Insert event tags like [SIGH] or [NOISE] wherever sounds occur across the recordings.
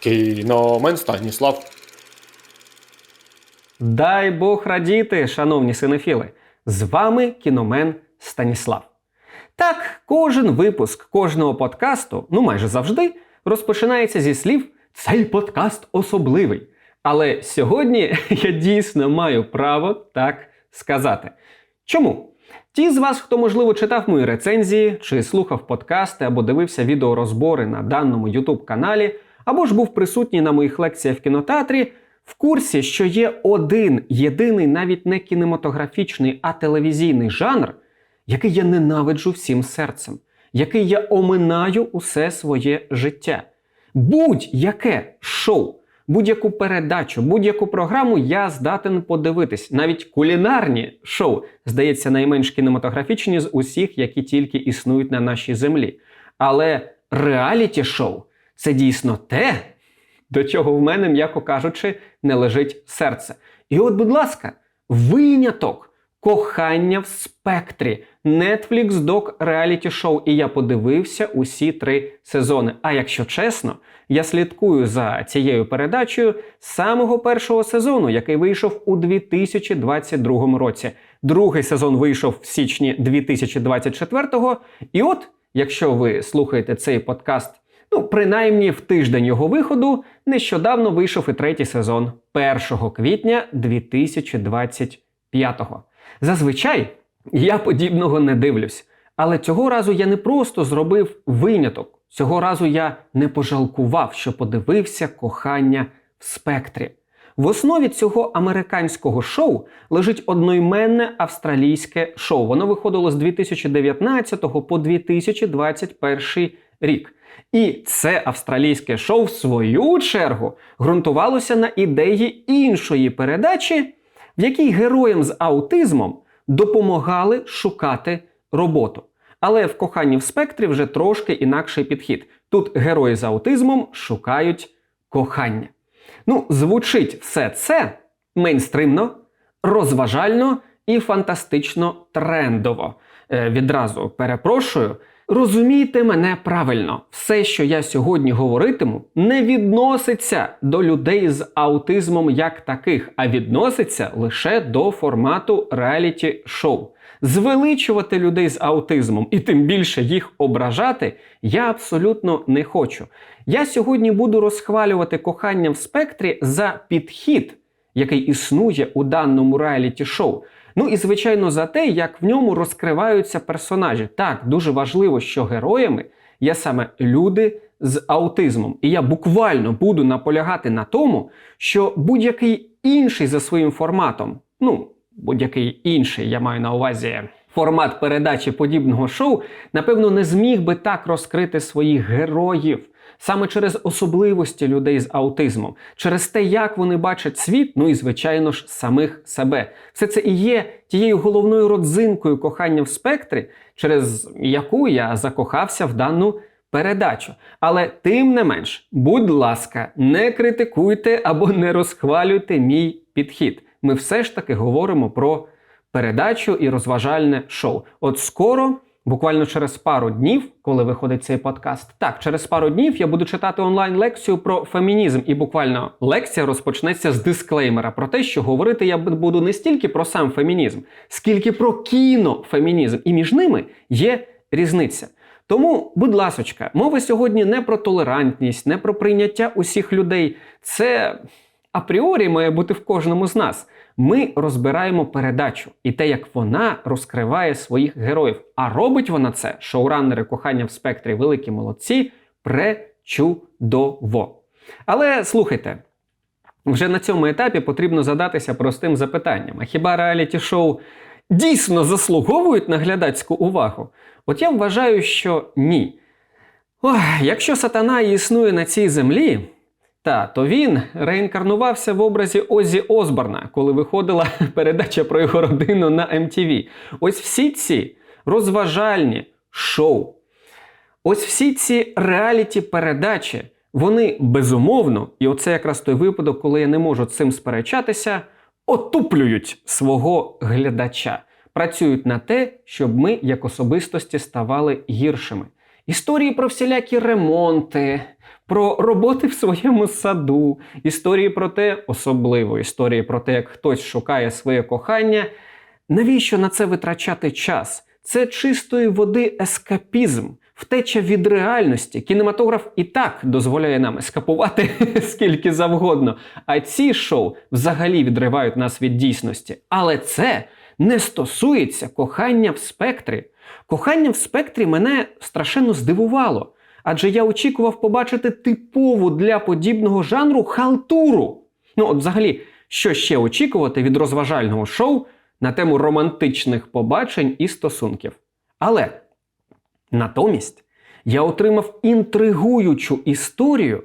Кіномен Станіслав. Дай Бог радіти, шановні синефіли! З вами кіномен Станіслав. Так, кожен випуск кожного подкасту, ну майже завжди, розпочинається зі слів Цей подкаст особливий. Але сьогодні [LAUGHS] я дійсно маю право так сказати. Чому? Ті з вас, хто, можливо, читав мої рецензії, чи слухав подкасти або дивився відеорозбори на даному YouTube каналі, або ж був присутній на моїх лекціях в кінотеатрі, в курсі, що є один єдиний, навіть не кінематографічний, а телевізійний жанр, який я ненавиджу всім серцем, який я оминаю усе своє життя. Будь-яке шоу, будь-яку передачу, будь-яку програму я здатен подивитись. Навіть кулінарні шоу, здається, найменш кінематографічні з усіх, які тільки існують на нашій землі. Але реаліті шоу це дійсно те, до чого в мене, м'яко кажучи, не лежить серце. І от, будь ласка, виняток. Кохання в спектрі. Netflix док реаліті шоу. І я подивився усі три сезони. А якщо чесно, я слідкую за цією передачею самого першого сезону, який вийшов у 2022 році. Другий сезон вийшов в січні 2024-го. І от, якщо ви слухаєте цей подкаст, ну принаймні в тиждень його виходу, нещодавно вийшов і третій сезон 1 квітня 2025-го. Зазвичай я подібного не дивлюсь. Але цього разу я не просто зробив виняток. Цього разу я не пожалкував, що подивився кохання в спектрі. В основі цього американського шоу лежить одноіменне австралійське шоу. Воно виходило з 2019 по 2021 рік. І це австралійське шоу, в свою чергу, ґрунтувалося на ідеї іншої передачі, в якій героям з аутизмом допомагали шукати роботу. Але в коханні в спектрі вже трошки інакший підхід. Тут герої з аутизмом шукають кохання. Ну, звучить все це мейнстримно, розважально і фантастично трендово. Е, відразу перепрошую. Розумійте мене правильно, все, що я сьогодні говоритиму, не відноситься до людей з аутизмом як таких, а відноситься лише до формату реаліті шоу. Звеличувати людей з аутизмом і тим більше їх ображати я абсолютно не хочу. Я сьогодні буду розхвалювати кохання в спектрі за підхід, який існує у даному реаліті шоу. Ну і звичайно за те, як в ньому розкриваються персонажі. Так, дуже важливо, що героями є саме люди з аутизмом. І я буквально буду наполягати на тому, що будь-який інший за своїм форматом, ну, будь-який інший, я маю на увазі. Формат передачі подібного шоу, напевно, не зміг би так розкрити своїх героїв саме через особливості людей з аутизмом, через те, як вони бачать світ, ну і звичайно ж самих себе. Все це і є тією головною родзинкою кохання в спектрі, через яку я закохався в дану передачу. Але тим не менш, будь ласка, не критикуйте або не розхвалюйте мій підхід. Ми все ж таки говоримо про передачу і розважальне шоу. От скоро. Буквально через пару днів, коли виходить цей подкаст, так через пару днів я буду читати онлайн-лекцію про фемінізм, і буквально лекція розпочнеться з дисклеймера про те, що говорити я буду не стільки про сам фемінізм, скільки про кінофемінізм. І між ними є різниця. Тому, будь ласочка, мова сьогодні не про толерантність, не про прийняття усіх людей. Це апріорі має бути в кожному з нас. Ми розбираємо передачу і те, як вона розкриває своїх героїв. А робить вона це, шоураннери кохання в спектрі великі молодці, пречудово. Але слухайте, вже на цьому етапі потрібно задатися простим запитанням: а хіба реаліті шоу дійсно заслуговують на глядацьку увагу? От я вважаю, що ні. Ох, якщо сатана існує на цій землі. Та, то він реінкарнувався в образі Озі Осборна, коли виходила [LAUGHS] передача про його родину на MTV. Ось всі ці розважальні шоу, ось всі ці реаліті передачі, вони безумовно, і оце якраз той випадок, коли я не можу цим сперечатися, отуплюють свого глядача, працюють на те, щоб ми як особистості ставали гіршими. Історії про всілякі ремонти про роботи в своєму саду, історії про те, особливо історії про те, як хтось шукає своє кохання. Навіщо на це витрачати час? Це чистої води ескапізм, втеча від реальності. Кінематограф і так дозволяє нам ескапувати [LAUGHS] скільки завгодно. А ці шоу взагалі відривають нас від дійсності. Але це не стосується кохання в спектрі. Кохання в спектрі мене страшенно здивувало, адже я очікував побачити типову для подібного жанру халтуру. Ну, от взагалі, що ще очікувати від розважального шоу на тему романтичних побачень і стосунків. Але натомість я отримав інтригуючу історію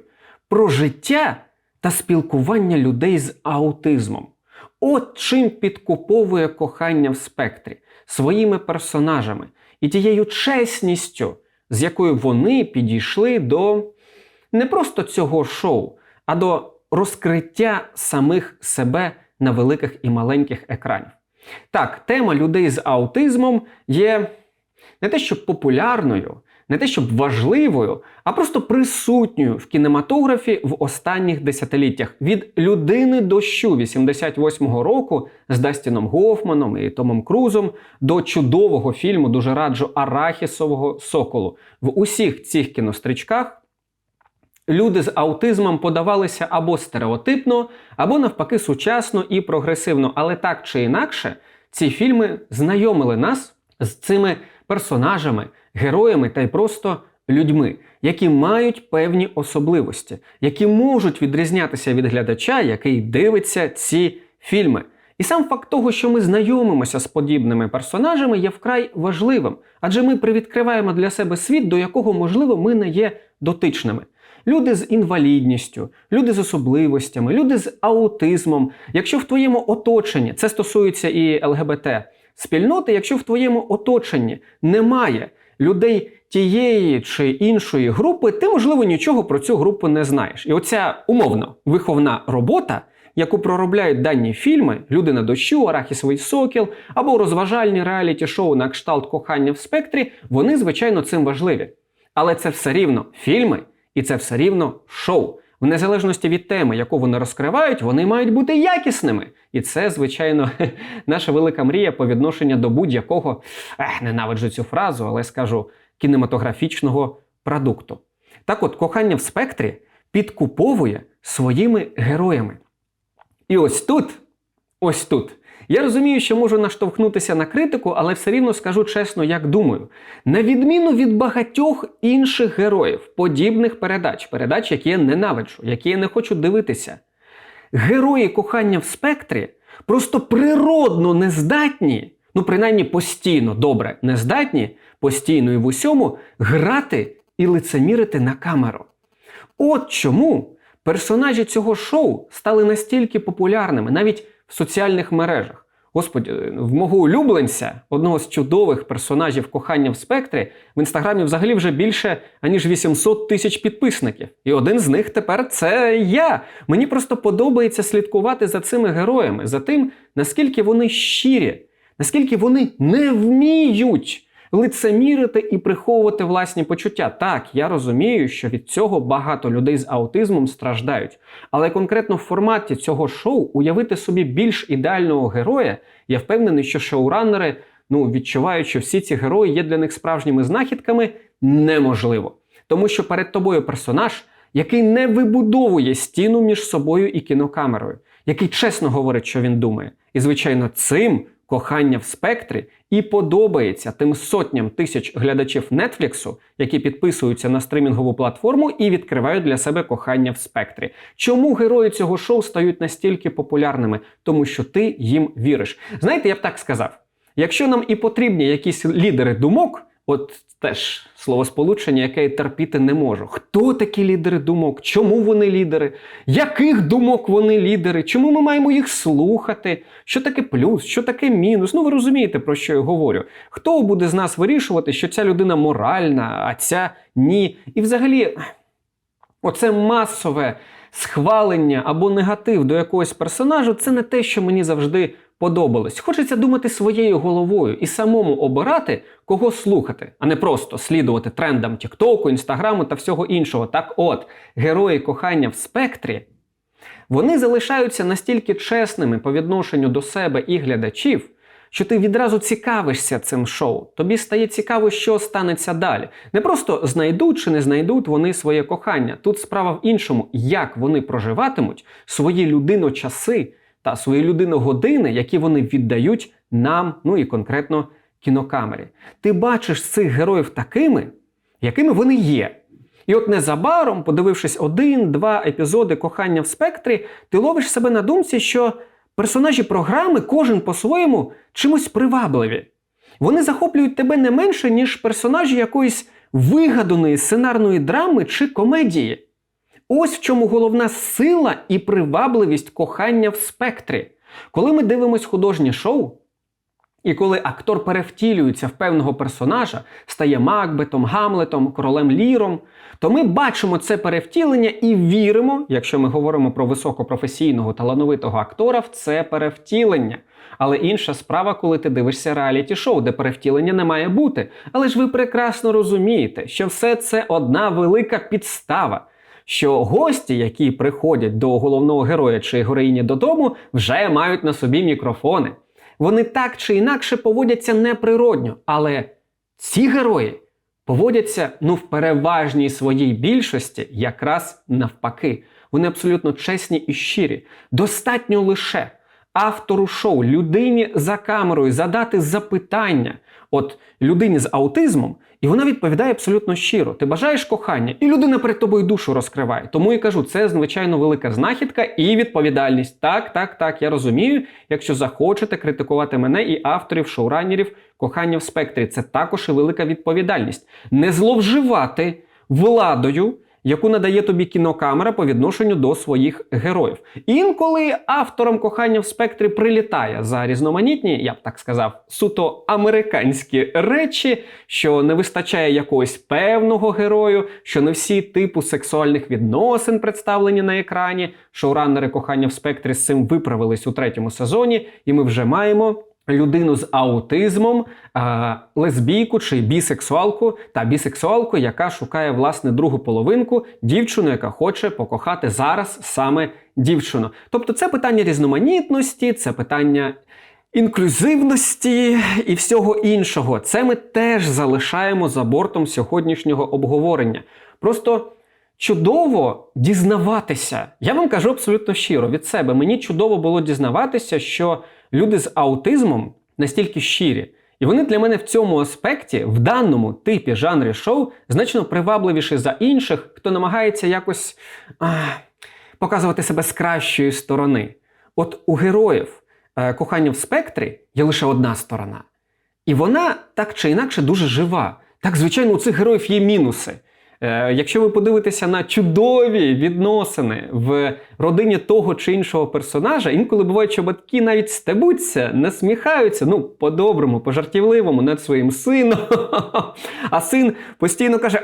про життя та спілкування людей з аутизмом. От чим підкуповує кохання в спектрі своїми персонажами і тією чесністю, з якою вони підійшли до не просто цього шоу, а до розкриття самих себе на великих і маленьких екранів. Так, тема людей з аутизмом є не те, що популярною, не те, щоб важливою, а просто присутньою в кінематографі в останніх десятиліттях від людини дощу 88-го року з Дастіном Гофманом і Томом Крузом до чудового фільму, дуже раджу Арахісового Соколу. В усіх цих кінострічках люди з аутизмом подавалися або стереотипно, або навпаки сучасно і прогресивно. Але так чи інакше, ці фільми знайомили нас з цими персонажами, героями та й просто людьми, які мають певні особливості, які можуть відрізнятися від глядача, який дивиться ці фільми. І сам факт того, що ми знайомимося з подібними персонажами, є вкрай важливим, адже ми привідкриваємо для себе світ, до якого, можливо, ми не є дотичними. Люди з інвалідністю, люди з особливостями, люди з аутизмом. Якщо в твоєму оточенні, це стосується і ЛГБТ спільноти, якщо в твоєму оточенні немає людей тієї чи іншої групи, ти, можливо, нічого про цю групу не знаєш. І оця умовно виховна робота, яку проробляють дані фільми Люди на дощу, Арахісовий сокіл або розважальні реаліті-шоу на кшталт кохання в спектрі, вони, звичайно, цим важливі. Але це все рівно фільми, і це все рівно шоу. В незалежності від теми, яку вони розкривають, вони мають бути якісними. І це, звичайно, [LAUGHS] наша велика мрія по відношенню до будь-якого, ех, ненавиджу цю фразу, але скажу кінематографічного продукту. Так от, кохання в спектрі підкуповує своїми героями. І ось тут, ось тут. Я розумію, що можу наштовхнутися на критику, але все рівно скажу чесно, як думаю. На відміну від багатьох інших героїв, подібних передач, передач, які я ненавиджу, які я не хочу дивитися, герої кохання в спектрі просто природно нездатні, ну принаймні постійно добре нездатні, постійно і в усьому грати і лицемірити на камеру. От чому персонажі цього шоу стали настільки популярними навіть в соціальних мережах. Господи, в мого улюбленця, одного з чудових персонажів кохання в спектрі, в інстаграмі взагалі вже більше аніж 800 тисяч підписників. І один з них тепер це я. Мені просто подобається слідкувати за цими героями, за тим, наскільки вони щирі, наскільки вони не вміють лицемірити і приховувати власні почуття. Так, я розумію, що від цього багато людей з аутизмом страждають. Але конкретно в форматі цього шоу уявити собі більш ідеального героя, я впевнений, що шоураннери, ну відчувають, що всі ці герої є для них справжніми знахідками, неможливо. Тому що перед тобою персонаж, який не вибудовує стіну між собою і кінокамерою, який чесно говорить, що він думає. І, звичайно, цим кохання в спектрі і подобається тим сотням тисяч глядачів Нетфліксу, які підписуються на стримінгову платформу і відкривають для себе кохання в спектрі. Чому герої цього шоу стають настільки популярними? Тому що ти їм віриш. Знаєте, я б так сказав: якщо нам і потрібні якісь лідери думок. От теж словосполучення, яке я терпіти не можу. Хто такі лідери думок? Чому вони лідери? Яких думок вони лідери? Чому ми маємо їх слухати? Що таке плюс, що таке мінус? Ну ви розумієте, про що я говорю. Хто буде з нас вирішувати, що ця людина моральна, а ця ні? І взагалі, оце масове схвалення або негатив до якогось персонажу це не те, що мені завжди подобалось. Хочеться думати своєю головою і самому обирати, кого слухати, а не просто слідувати трендам Тіктоку, Інстаграму та всього іншого. Так от, герої кохання в спектрі. Вони залишаються настільки чесними по відношенню до себе і глядачів, що ти відразу цікавишся цим шоу. Тобі стає цікаво, що станеться далі. Не просто знайдуть чи не знайдуть вони своє кохання. Тут справа в іншому, як вони проживатимуть свої людиночаси та свої людиногодини, які вони віддають нам, ну і конкретно кінокамері. Ти бачиш цих героїв такими, якими вони є. І от незабаром, подивившись один-два епізоди кохання в спектрі, ти ловиш себе на думці, що персонажі програми кожен по-своєму чимось привабливі. Вони захоплюють тебе не менше, ніж персонажі якоїсь вигаданої сценарної драми чи комедії. Ось в чому головна сила і привабливість кохання в спектрі. Коли ми дивимось художнє шоу, і коли актор перевтілюється в певного персонажа, стає Макбетом, Гамлетом, королем Ліром, то ми бачимо це перевтілення і віримо, якщо ми говоримо про високопрофесійного талановитого актора, в це перевтілення. Але інша справа, коли ти дивишся реаліті-шоу, де перевтілення не має бути. Але ж ви прекрасно розумієте, що все це одна велика підстава. Що гості, які приходять до головного героя чи героїні додому, вже мають на собі мікрофони. Вони так чи інакше поводяться неприродньо, але ці герої поводяться ну в переважній своїй більшості якраз навпаки. Вони абсолютно чесні і щирі. Достатньо лише автору шоу, людині за камерою задати запитання, от людині з аутизмом, і вона відповідає абсолютно щиро. Ти бажаєш кохання, і людина перед тобою душу розкриває. Тому і кажу, це звичайно велика знахідка і відповідальність. Так, так, так, я розумію. Якщо захочете критикувати мене і авторів, шоуранерів, кохання в спектрі, це також і велика відповідальність. Не зловживати владою яку надає тобі кінокамера по відношенню до своїх героїв. Інколи авторам кохання в спектрі прилітає за різноманітні, я б так сказав, суто американські речі, що не вистачає якогось певного герою, що не всі типу сексуальних відносин представлені на екрані. Шоураннери кохання в спектрі з цим виправились у третьому сезоні, і ми вже маємо людину з аутизмом, е, лесбійку чи бісексуалку та бісексуалку, яка шукає власне другу половинку, дівчину, яка хоче покохати зараз саме дівчину. Тобто це питання різноманітності, це питання. Інклюзивності і всього іншого, це ми теж залишаємо за бортом сьогоднішнього обговорення. Просто чудово дізнаватися. Я вам кажу абсолютно щиро від себе. Мені чудово було дізнаватися, що люди з аутизмом настільки щирі. І вони для мене в цьому аспекті, в даному типі жанрі шоу, значно привабливіші за інших, хто намагається якось а, показувати себе з кращої сторони. От у героїв е, кохання в спектрі є лише одна сторона. І вона так чи інакше дуже жива. Так, звичайно, у цих героїв є мінуси. Е, якщо ви подивитеся на чудові відносини в родині того чи іншого персонажа, інколи буває, що батьки навіть стебуться, насміхаються, ну, по-доброму, по-жартівливому над своїм сином. [LAUGHS] А син постійно каже: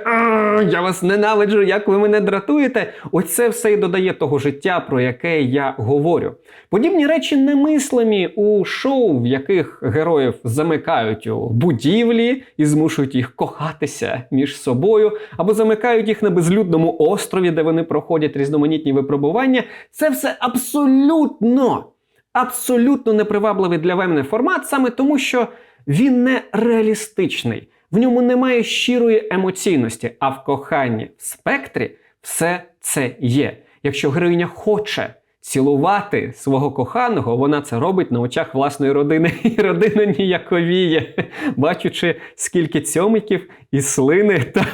я вас ненавиджу, як ви мене дратуєте. Оце все і додає того життя, про яке я говорю. Подібні речі немислимі у шоу, в яких героїв замикають у будівлі і змушують їх кохатися між собою, або замикають їх на безлюдному острові, де вони проходять різноманітні випробування. Це все абсолютно, абсолютно непривабливий для мене формат, саме тому, що він не реалістичний. В ньому немає щирої емоційності, а в коханні в спектрі все це є. Якщо героїня хоче цілувати свого коханого, вона це робить на очах власної родини, [LAUGHS] і родина ніяковіє, бачучи, скільки цьомиків і слини. [LAUGHS] Та...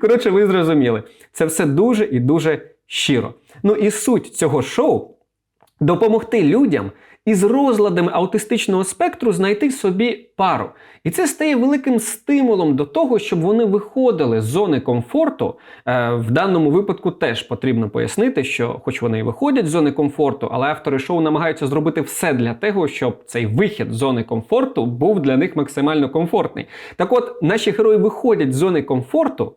Коротше, ви зрозуміли, це все дуже і дуже щиро. Ну і суть цього шоу допомогти людям із розладами аутистичного спектру знайти собі пару. І це стає великим стимулом до того, щоб вони виходили з зони комфорту. Е, в даному випадку теж потрібно пояснити, що, хоч вони і виходять з зони комфорту, але автори шоу намагаються зробити все для того, щоб цей вихід з зони комфорту був для них максимально комфортний. Так от, наші герої виходять з зони комфорту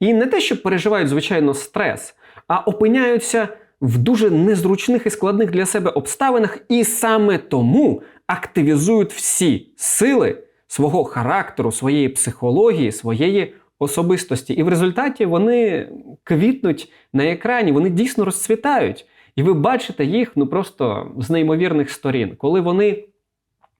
і не те, що переживають звичайно стрес, а опиняються в дуже незручних і складних для себе обставинах, і саме тому активізують всі сили свого характеру, своєї психології, своєї особистості. І в результаті вони квітнуть на екрані, вони дійсно розцвітають. І ви бачите їх ну просто з неймовірних сторін, коли вони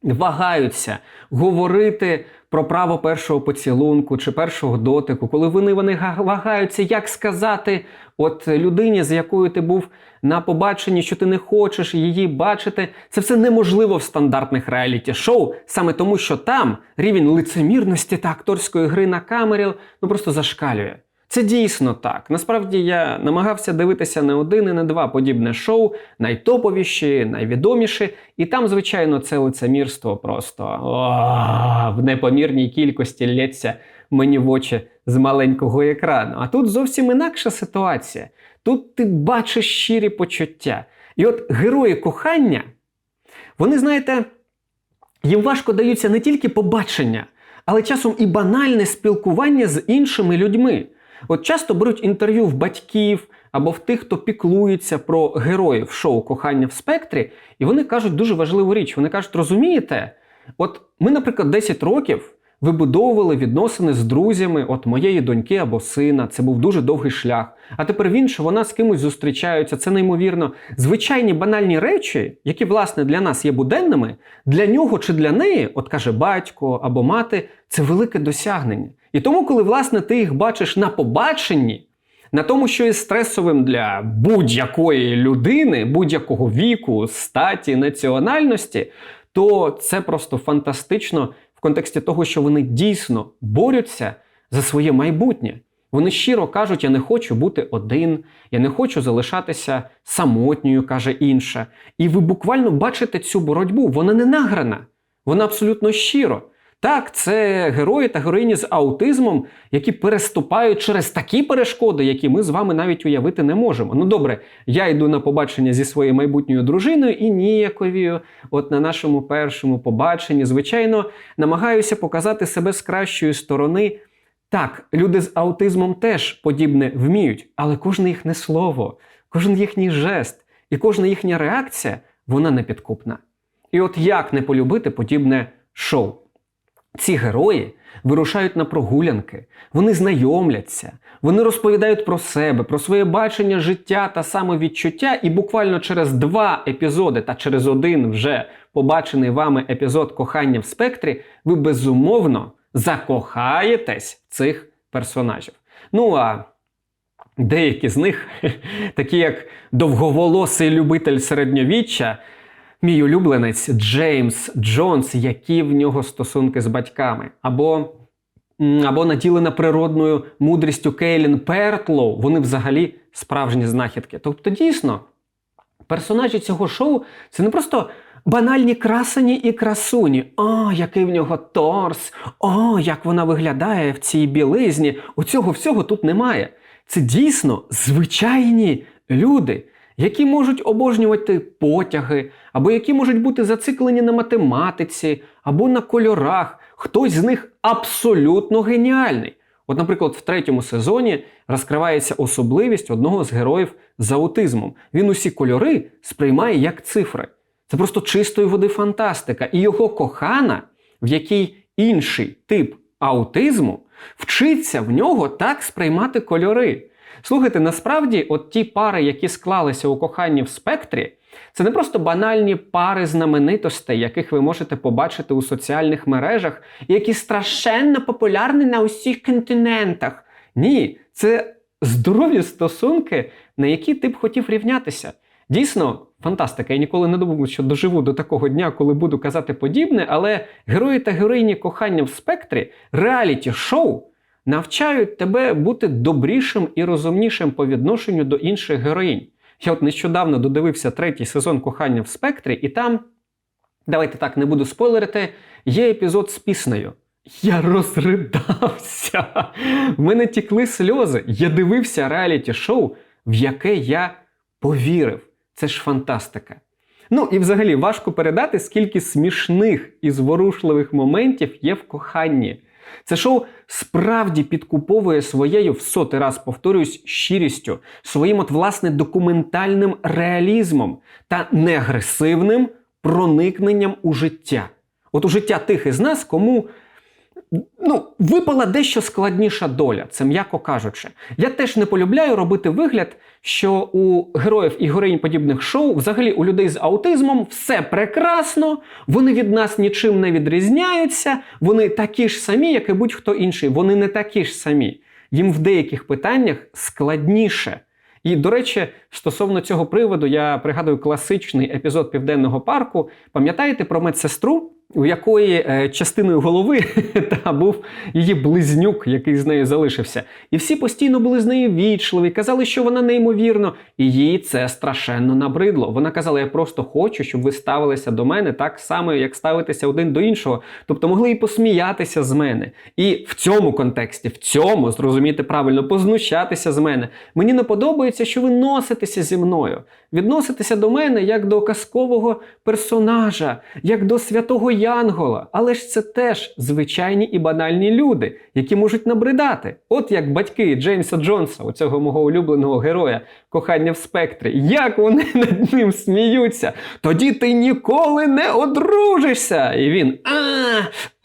вагаються говорити про право першого поцілунку чи першого дотику, коли вони, вони вагаються, як сказати от людині, з якою ти був на побаченні, що ти не хочеш її бачити, це все неможливо в стандартних реаліті-шоу, саме тому, що там рівень лицемірності та акторської гри на камері ну просто зашкалює. Це дійсно так. Насправді я намагався дивитися не один і не два подібне шоу, найтоповіші, найвідоміші, і там, звичайно, це лицемірство просто в непомірній кількості лється мені в очі з маленького екрану. А тут зовсім інакша ситуація. Тут ти бачиш щирі почуття. І от герої кохання, вони, знаєте, їм важко даються не тільки побачення, але часом і банальне спілкування з іншими людьми. От часто беруть інтерв'ю в батьків або в тих, хто піклується про героїв шоу Кохання в спектрі, і вони кажуть дуже важливу річ. Вони кажуть, розумієте, от ми, наприклад, 10 років вибудовували відносини з друзями от моєї доньки або сина. Це був дуже довгий шлях. А тепер він, що вона з кимось зустрічається, це неймовірно. Звичайні банальні речі, які, власне, для нас є буденними, для нього чи для неї, от каже батько або мати, це велике досягнення. І тому, коли власне ти їх бачиш на побаченні, на тому, що є стресовим для будь-якої людини, будь-якого віку, статі, національності, то це просто фантастично контексті того, що вони дійсно борються за своє майбутнє. Вони щиро кажуть: я не хочу бути один, я не хочу залишатися самотньою, каже інша. І ви буквально бачите цю боротьбу. Вона не награна, вона абсолютно щиро. Так, це герої та героїні з аутизмом, які переступають через такі перешкоди, які ми з вами навіть уявити не можемо. Ну добре, я йду на побачення зі своєю майбутньою дружиною і ніяковію. От на нашому першому побаченні, звичайно, намагаюся показати себе з кращої сторони. Так, люди з аутизмом теж подібне вміють, але кожне їхнє слово, кожен їхній жест і кожна їхня реакція вона непідкупна. І от як не полюбити подібне шоу? Ці герої вирушають на прогулянки, вони знайомляться, вони розповідають про себе, про своє бачення життя та самовідчуття, і буквально через два епізоди та через один вже побачений вами епізод кохання в спектрі, ви безумовно закохаєтесь цих персонажів. Ну а деякі з них, [LAUGHS] такі як довговолосий любитель середньовіччя, Мій улюбленець Джеймс Джонс, які в нього стосунки з батьками, або, або наділена природною мудрістю Кейлін Пертлоу, вони взагалі справжні знахідки. Тобто, дійсно, персонажі цього шоу це не просто банальні красені і красуні. О, який в нього торс! О, як вона виглядає в цій білизні. У цього всього тут немає. Це дійсно звичайні люди які можуть обожнювати потяги, або які можуть бути зациклені на математиці, або на кольорах. Хтось з них абсолютно геніальний. От, наприклад, в третьому сезоні розкривається особливість одного з героїв з аутизмом. Він усі кольори сприймає як цифри. Це просто чистої води фантастика. І його кохана, в якій інший тип аутизму, вчиться в нього так сприймати кольори. Слухайте, насправді, от ті пари, які склалися у коханні в спектрі, це не просто банальні пари знаменитостей, яких ви можете побачити у соціальних мережах, і які страшенно популярні на усіх континентах. Ні, це здорові стосунки, на які ти б хотів рівнятися. Дійсно, фантастика. Я ніколи не думав, що доживу до такого дня, коли буду казати подібне, але герої та героїні кохання в спектрі реаліті-шоу навчають тебе бути добрішим і розумнішим по відношенню до інших героїнь. Я от нещодавно додивився третій сезон кохання в спектрі, і там, давайте так, не буду спойлерити, є епізод з піснею. Я розридався. В мене тікли сльози. Я дивився реаліті-шоу, в яке я повірив. Це ж фантастика. Ну і взагалі важко передати, скільки смішних і зворушливих моментів є в коханні. Це шоу справді підкуповує своєю, в сотий раз повторююсь, щирістю, своїм от власне документальним реалізмом та неагресивним проникненням у життя. От у життя тих із нас, кому ну, випала дещо складніша доля, це м'яко кажучи. Я теж не полюбляю робити вигляд, що у героїв і героїнь подібних шоу, взагалі у людей з аутизмом, все прекрасно, вони від нас нічим не відрізняються, вони такі ж самі, як і будь-хто інший. Вони не такі ж самі. Їм в деяких питаннях складніше. І, до речі, стосовно цього приводу, я пригадую класичний епізод Південного парку. Пам'ятаєте про медсестру, у якої е, частиною голови [LAUGHS] та був її близнюк, який з нею залишився. І всі постійно були з нею вічливі, казали, що вона неймовірно, і їй це страшенно набридло. Вона казала: Я просто хочу, щоб ви ставилися до мене так само, як ставитеся один до іншого. Тобто могли і посміятися з мене. І в цьому контексті, в цьому, зрозуміти правильно, познущатися з мене. Мені не подобається, що ви носитеся зі мною. Відноситеся до мене як до казкового персонажа, як до святого Янгола. Але ж це теж звичайні і банальні люди, які можуть набридати. От як батьки Джеймса Джонса, у цього мого улюбленого героя, кохання в спектрі. Як вони [LAUGHS] над ним сміються? Тоді ти ніколи не одружишся. І він а,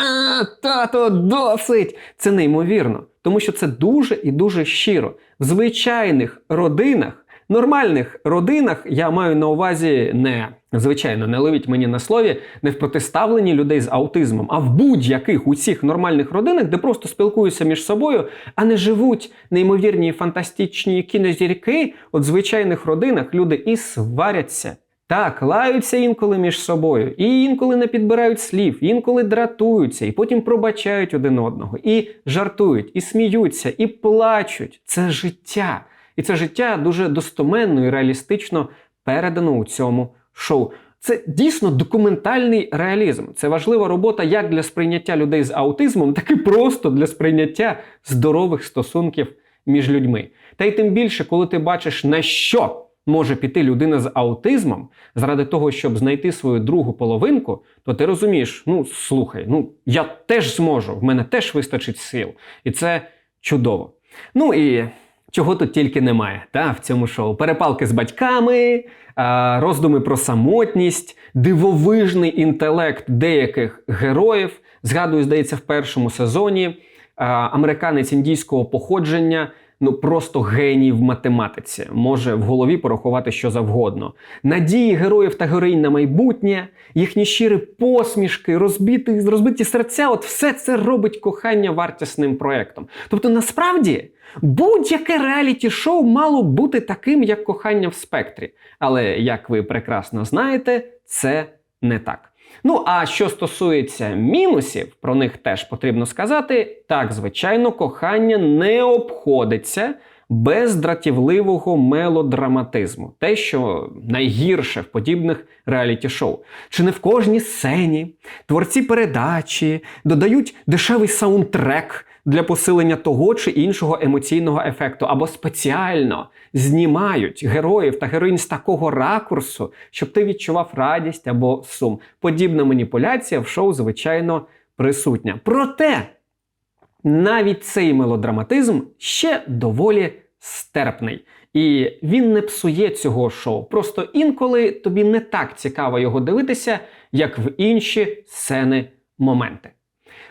а, тато, досить. Це неймовірно, тому що це дуже і дуже щиро. В звичайних родинах. Нормальних родинах я маю на увазі не звичайно, не ловіть мені на слові, не в протиставленні людей з аутизмом, а в будь-яких усіх нормальних родинах, де просто спілкуються між собою, а не живуть неймовірні фантастичні кінозірки. От звичайних родинах люди і сваряться. Так, лаються інколи між собою, і інколи не підбирають слів, інколи дратуються, і потім пробачають один одного, і жартують, і сміються, і плачуть. Це життя. І це життя дуже достоменно і реалістично передано у цьому шоу. Це дійсно документальний реалізм. Це важлива робота як для сприйняття людей з аутизмом, так і просто для сприйняття здорових стосунків між людьми. Та й тим більше, коли ти бачиш, на що може піти людина з аутизмом заради того, щоб знайти свою другу половинку, то ти розумієш, ну слухай, ну я теж зможу, в мене теж вистачить сил. І це чудово. Ну і чого тут тільки немає та, в цьому шоу. Перепалки з батьками, роздуми про самотність, дивовижний інтелект деяких героїв. Згадую, здається, в першому сезоні американець індійського походження. Ну просто геній в математиці, може в голові порахувати що завгодно. Надії героїв та героїнь на майбутнє, їхні щирі посмішки, розбиті, розбиті серця от все це робить кохання вартісним проєктом. Тобто, насправді, будь-яке реаліті-шоу мало бути таким, як кохання в спектрі. Але як ви прекрасно знаєте, це не так. Ну а що стосується мінусів, про них теж потрібно сказати: так, звичайно, кохання не обходиться без дратівливого мелодраматизму, те, що найгірше в подібних реаліті-шоу. Чи не в кожній сцені творці передачі додають дешевий саундтрек для посилення того чи іншого емоційного ефекту, або спеціально знімають героїв та героїнь з такого ракурсу, щоб ти відчував радість або сум. Подібна маніпуляція в шоу, звичайно, присутня. Проте навіть цей мелодраматизм ще доволі стерпний. І він не псує цього шоу. Просто інколи тобі не так цікаво його дивитися, як в інші сцени моменти.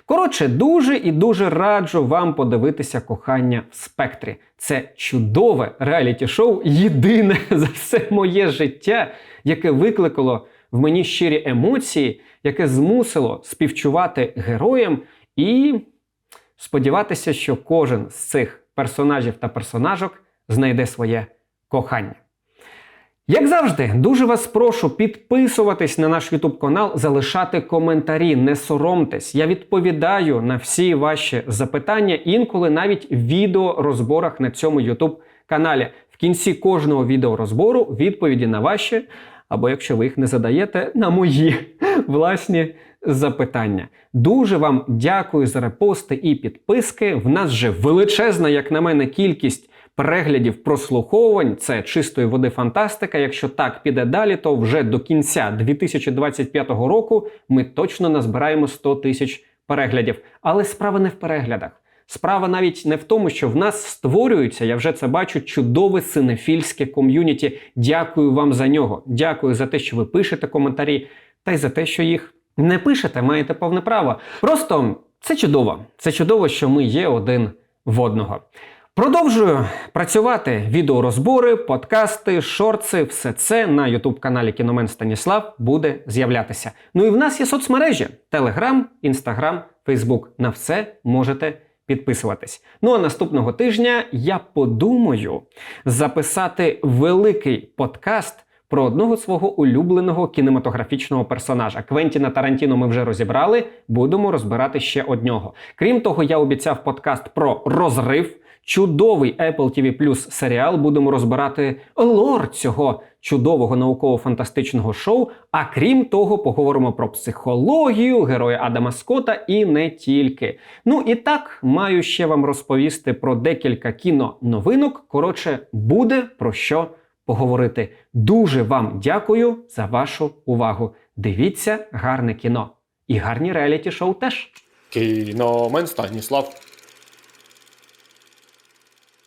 Коротше, дуже і дуже раджу вам подивитися кохання в спектрі. Це чудове реаліті-шоу, єдине [LAUGHS] за все моє життя, яке викликало в мені щирі емоції, яке змусило співчувати героям і сподіватися, що кожен з цих персонажів та персонажок знайде своє кохання. Як завжди, дуже вас прошу підписуватись на наш YouTube канал, залишати коментарі, не соромтесь. Я відповідаю на всі ваші запитання, інколи навіть в відеорозборах на цьому YouTube каналі. В кінці кожного відеорозбору відповіді на ваші, або якщо ви їх не задаєте, на мої [LAUGHS] власні запитання. Дуже вам дякую за репости і підписки. В нас вже величезна, як на мене, кількість переглядів прослуховувань. Це чистої води фантастика. Якщо так піде далі, то вже до кінця 2025 року ми точно назбираємо 100 тисяч переглядів. Але справа не в переглядах. Справа навіть не в тому, що в нас створюється, я вже це бачу, чудове синефільське ком'юніті. Дякую вам за нього. Дякую за те, що ви пишете коментарі, та й за те, що їх не пишете, маєте повне право. Просто це чудово. Це чудово, що ми є один в одного. Продовжую працювати відеорозбори, подкасти, шорти, все це на youtube каналі Кіномен Станіслав буде з'являтися. Ну і в нас є соцмережі: Telegram, Instagram, Facebook. На все можете підписуватись. Ну а наступного тижня я подумаю записати великий подкаст. Про одного свого улюбленого кінематографічного персонажа Квентіна Тарантіно ми вже розібрали. Будемо розбирати ще одного. Крім того, я обіцяв подкаст про розрив. Чудовий Apple TV Plus серіал. Будемо розбирати лор цього чудового науково-фантастичного шоу. А крім того, поговоримо про психологію, героя Адама Скотта і не тільки. Ну і так маю ще вам розповісти про декілька кіноновинок. Коротше, буде про що поговорити. Дуже вам дякую за вашу увагу. Дивіться гарне кіно і гарні реаліті шоу теж. Кіномен Станіслав.